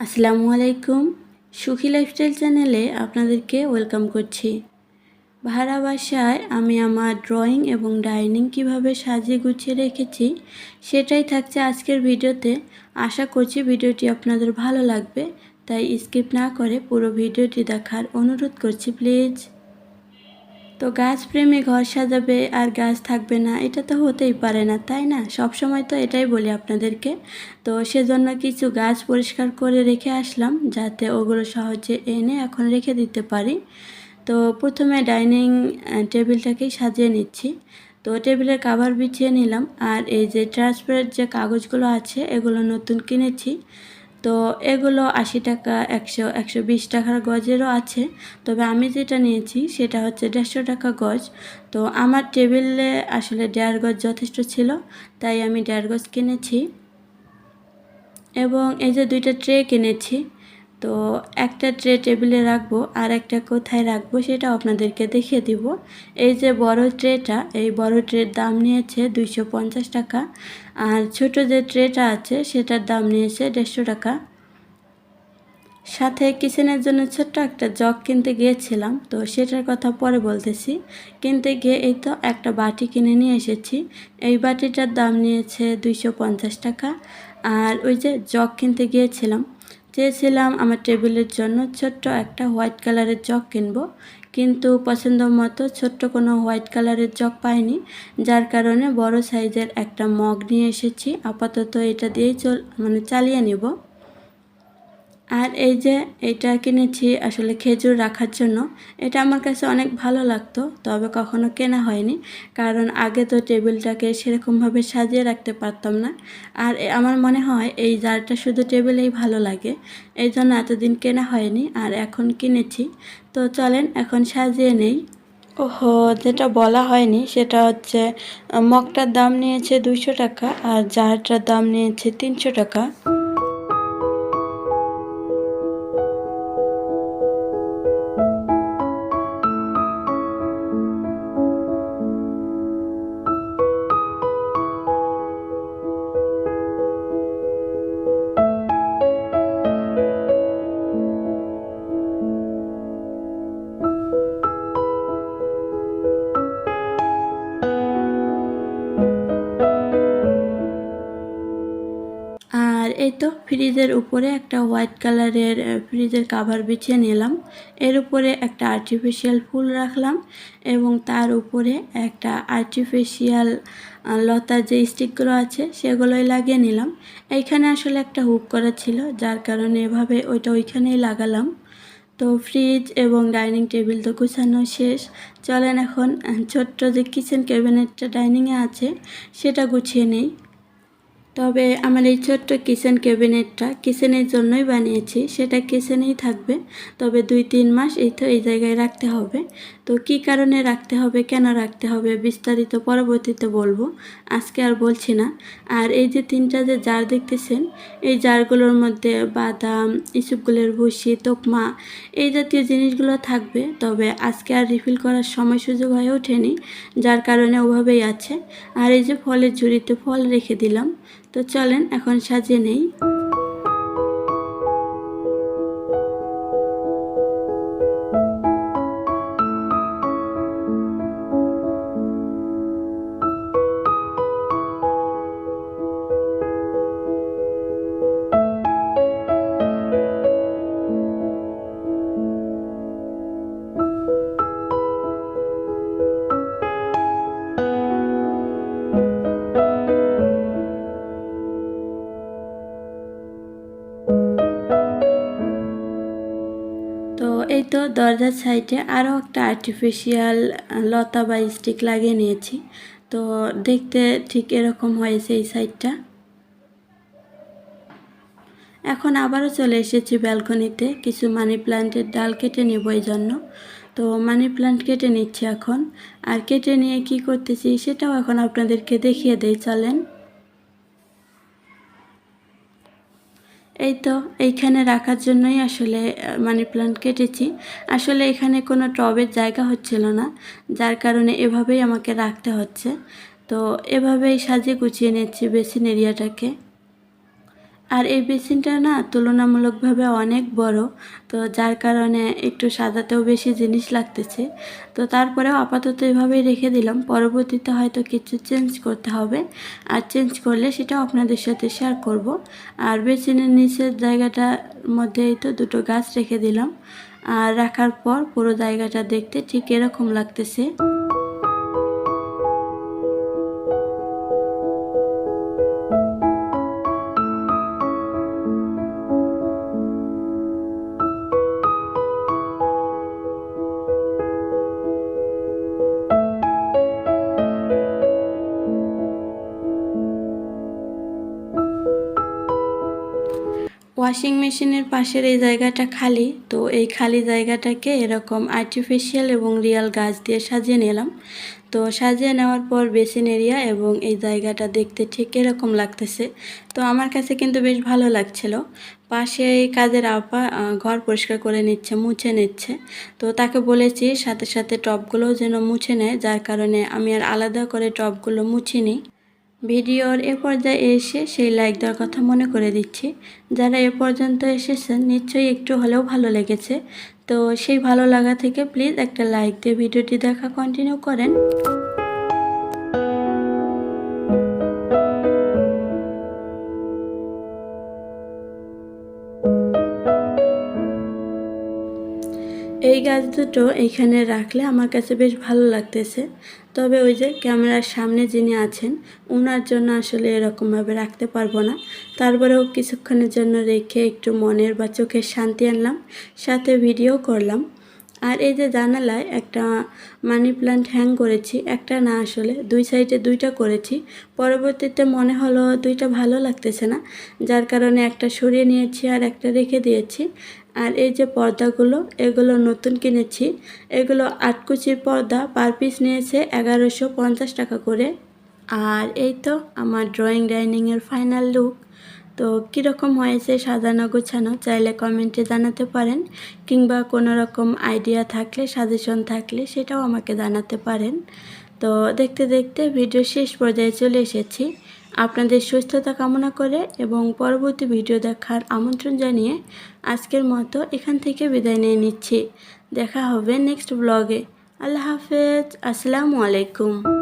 আসসালামু আলাইকুম। সুখী লাইফস্টাইল চ্যানেলে আপনাদেরকে ওয়েলকাম করছি। ভাড়া বাসায় আমি আমার ড্রয়িং এবং ডাইনিং কীভাবে সাজিয়ে গুছিয়ে রেখেছি সেটাই থাকছে আজকের ভিডিওতে। আশা করছি ভিডিওটি আপনাদের ভালো লাগবে, তাই স্কিপ না করে পুরো ভিডিওটি দেখার অনুরোধ করছি প্লিজ তো গাছ প্রেমী ঘর সাজাবে আর গাছ থাকবে না, এটা তো হতেই পারে না, তাই না? সব সময় তো এটাই বলি আপনাদেরকে। তো সেজন্য কিছু গাছ পরিষ্কার করে রেখে আসলাম, যাতে ওগুলো সহজে এনে এখন রেখে দিতে পারি। তো প্রথমে ডাইনিং টেবিলটাকেই সাজিয়ে নিচ্ছি। তো টেবিলের কাভার বিছিয়ে নিলাম, আর এই যে ট্রান্সপারেন্ট যে কাগজগুলো আছে, এগুলো নতুন কিনেছি। তো এগুলো আশি টাকা, একশো একশো বিশ টাকার গজেরও আছে। তবে আমি যেটা নিয়েছি সেটা হচ্ছে দেড়শো টাকা গজ। তো আমার টেবিলে আসলে দেড় গজ যথেষ্ট ছিল, তাই আমি দেড় গজ কিনেছি। এবং এই যে দুইটা ট্রে কিনেছি তো একটা ট্রে টেবিলে রাখব আর একটা কোথায় রাখব সেটা আপনাদেরকে দেখিয়ে দিব। এই যে বড় ট্রেটা এই বড় ট্রের দাম নিয়েছে দুইশো পঞ্চাশ টাকা আর ছোট যে ট্রেটা আছে সেটার দাম নিয়েছে দেড়শো টাকা। সাথে কিচেনের জন্য ছোট্ট একটা জগ কিনতে গিয়েছিলাম, তো সেটার কথা পরে বলতেছি। কিনতে গিয়ে এই তো একটা বাটি কিনে নিয়ে এসেছি। এই বাটিটার দাম নিয়েছে দুইশো পঞ্চাশ টাকা আর ওই যে জগ কিনতে গিয়েছিলাম চেয়েছিলাম আমার টেবিলের জন্য ছোট্ট একটা হোয়াইট কালারের জগ কিনব, কিন্তু পছন্দ মতো ছোট্ট কোনো হোয়াইট কালারের জগ পাইনি, যার কারণে বড় সাইজের একটা মগ নিয়ে এসেছি। আপাতত এটা দিয়েই চল মানে চালিয়ে নিব। আর এই যে এটা কিনেছি আসলে খেজুর রাখার জন্য, এটা আমার কাছে অনেক ভালো লাগতো, তবে কখনো কেনা হয়নি। কারণ আগে তো টেবিলটাকে সেরকমভাবে সাজিয়ে রাখতে পারতাম না। আর আমার মনে হয় এই জারটা শুধু টেবিলেই ভালো লাগে। এই জন্য এতদিন কেনা হয়নি আর এখন কিনেছি। তো চলেন এখন সাজিয়ে নেই। ওহো, যেটা বলা হয়নি সেটা হচ্ছে, মগটার দাম নিয়েছে দুইশো টাকা আর জারটার দাম নিয়েছে তিনশো টাকা। এই তো ফ্রিজের উপরে একটা হোয়াইট কালারের ফ্রিজের কাভার বিছিয়ে নিলাম। এর উপরে একটা আর্টিফিশিয়াল ফুল রাখলাম এবং তার উপরে একটা আর্টিফিশিয়াল লতার যে স্টিকগুলো আছে সেগুলোই লাগিয়ে নিলাম। এইখানে আসলে একটা হুক করা ছিল, যার কারণে এভাবে ওইটা ওইখানেই লাগালাম। তো ফ্রিজ এবং ডাইনিং টেবিল তো গুছানো শেষ। চলেন এখন ছোট্ট যে কিচেন ক্যাবিনেটটা ডাইনিংয়ে আছে, সেটা গুছিয়ে নেই। তবে আমার এই ছোট্ট কিচেন ক্যাবিনেটটা কিচেনের জন্যই বানিয়েছি, সেটা কিচেনেই থাকবে। তবে দুই তিন মাস এই তো এই জায়গায় রাখতে হবে। তো কি কারণে রাখতে হবে, কেন রাখতে হবে, বিস্তারিত পরবর্তীতে বলব। আজকে আর বলছি না। আর এই যে তিনটা যে জার দেখতেছেন, এই জারগুলোর মধ্যে বাদাম, ইসুপগুলের ভুসি, তোকমা এই জাতীয় জিনিসগুলো থাকবে। তবে আজকে আর রিফিল করার সময় সুযোগ হয়ে ওঠেনি, যার কারণে ওভাবেই আছে। আর এই যে ফলের ঝুড়িতে ফল রেখে দিলাম। তো চলেন এখন সাজিয়ে নেই। দরজার সাইডে আরও একটা আর্টিফিশিয়াল লতা বা স্টিক লাগিয়ে নিয়েছি। তো দেখতে ঠিক এরকম হয়েছে এই সাইডটা। এখন আবারও চলে এসেছি ব্যালকনিতে। কিছু মানি প্ল্যান্টের ডাল কেটে নেব এই জন্য। তো মানি প্ল্যান্ট কেটে নিচ্ছি এখন। আর কেটে নিয়ে কি করতেছি সেটাও এখন আপনাদেরকে দেখিয়ে দেই, চলেন। এই তো, এইখানে রাখার জন্যই আসলে মানি প্লান্ট কেটেছি। আসলে এখানে কোনো টবের জায়গা হচ্ছিল না, যার কারণে এভাবেই আমাকে রাখতে হচ্ছে। তো এভাবেই সাজিয়ে গুছিয়ে নিচ্ছি বেসিন এরিয়াটাকে। আর এই বেসিনটা না তুলনামূলকভাবে অনেক বড়, তো যার কারণে একটু সাজাতেও বেশি জিনিস লাগতেছে। তো তারপরেও আপাতত এভাবেই রেখে দিলাম। পরবর্তীতে হয়তো কিছু চেঞ্জ করতে হবে। আর চেঞ্জ করলে সেটাও আপনাদের সাথে শেয়ার করব। আর বেসিনের নিচের জায়গাটার মধ্যেই তো দুটো গাছ রেখে দিলাম। আর রাখার পর পুরো জায়গাটা দেখতে ঠিক এরকম লাগতেছে। ওয়াশিং মেশিনের পাশের এই জায়গাটা খালি, তো এই খালি জায়গাটাকে এরকম আর্টিফিশিয়াল এবং রিয়াল গাছ দিয়ে সাজিয়ে নিলাম। তো সাজিয়ে নেওয়ার পর বেসিন এরিয়া এবং এই জায়গাটা দেখতে ঠিক এরকম লাগতেছে। তো আমার কাছে কিন্তু বেশ ভালো লাগছিল। পাশে এই কাজের আপা ঘর পরিষ্কার করে নিচ্ছে, মুছে নিচ্ছে। তো তাকে বলেছি সাথে সাথে টবগুলোও যেন মুছে নেয়, যার কারণে আমি আর আলাদা করে টবগুলো মুছিনি। ভিডিওর এ পর্যায়ে এসে সেই লাইক দেওয়ার কথা মনে করে দিচ্ছি। যারা এ পর্যন্ত এসেছেন, নিশ্চয়ই একটু হলেও ভালো লেগেছে। তো সেই ভালো লাগা থেকে প্লিজ একটা লাইক দিয়ে ভিডিওটি দেখা কন্টিনিউ করেন। এই গাছ দুটো এইখানে রাখলে আমার কাছে বেশ ভালো লাগতেছে। তবে ওই যে ক্যামেরার সামনে যিনি আছেন ওনার জন্য আসলে এরকমভাবে রাখতে পারব না। তারপরেও কিছুক্ষণের জন্য রেখে একটু মনের বা চোখের শান্তি আনলাম, সাথে ভিডিও করলাম। আর এই যে জানালায় একটা মানি প্ল্যান্ট হ্যাং করেছি, একটা না আসলে, দুই সাইডে দুইটা করেছি। পরবর্তীতে মনে হলো দুইটা ভালো লাগতেছে না, যার কারণে একটা সরিয়ে নিয়েছি আর একটা রেখে দিয়েছি। আর এই যে পর্দাগুলো, এগুলো নতুন কিনেছি। এগুলো আটকুচির পর্দা, পার পিস নিয়েছে এগারোশো পঞ্চাশ টাকা করে। আর এই তো আমার ড্রয়িং ডাইনিংয়ের ফাইনাল লুক তো কীরকম হয়েছে সাজানো, গোছানো, চাইলে কমেন্টে জানাতে পারেন। কিংবা কোনো রকম আইডিয়া থাকলে সাজেশন থাকলে সেটাও আমাকে জানাতে পারেন। তো দেখতে দেখতে ভিডিও শেষ পর্যায়ে চলে এসেছি। আপনাদের সুস্থতা কামনা করে এবং পরবর্তী ভিডিও দেখার আমন্ত্রণ জানিয়ে আজকের মতো এখান থেকে বিদায় নিয়ে নিচ্ছি। দেখা হবে নেক্সট ব্লগে। আল্লাহ হাফেজ। আসসালামু আলাইকুম।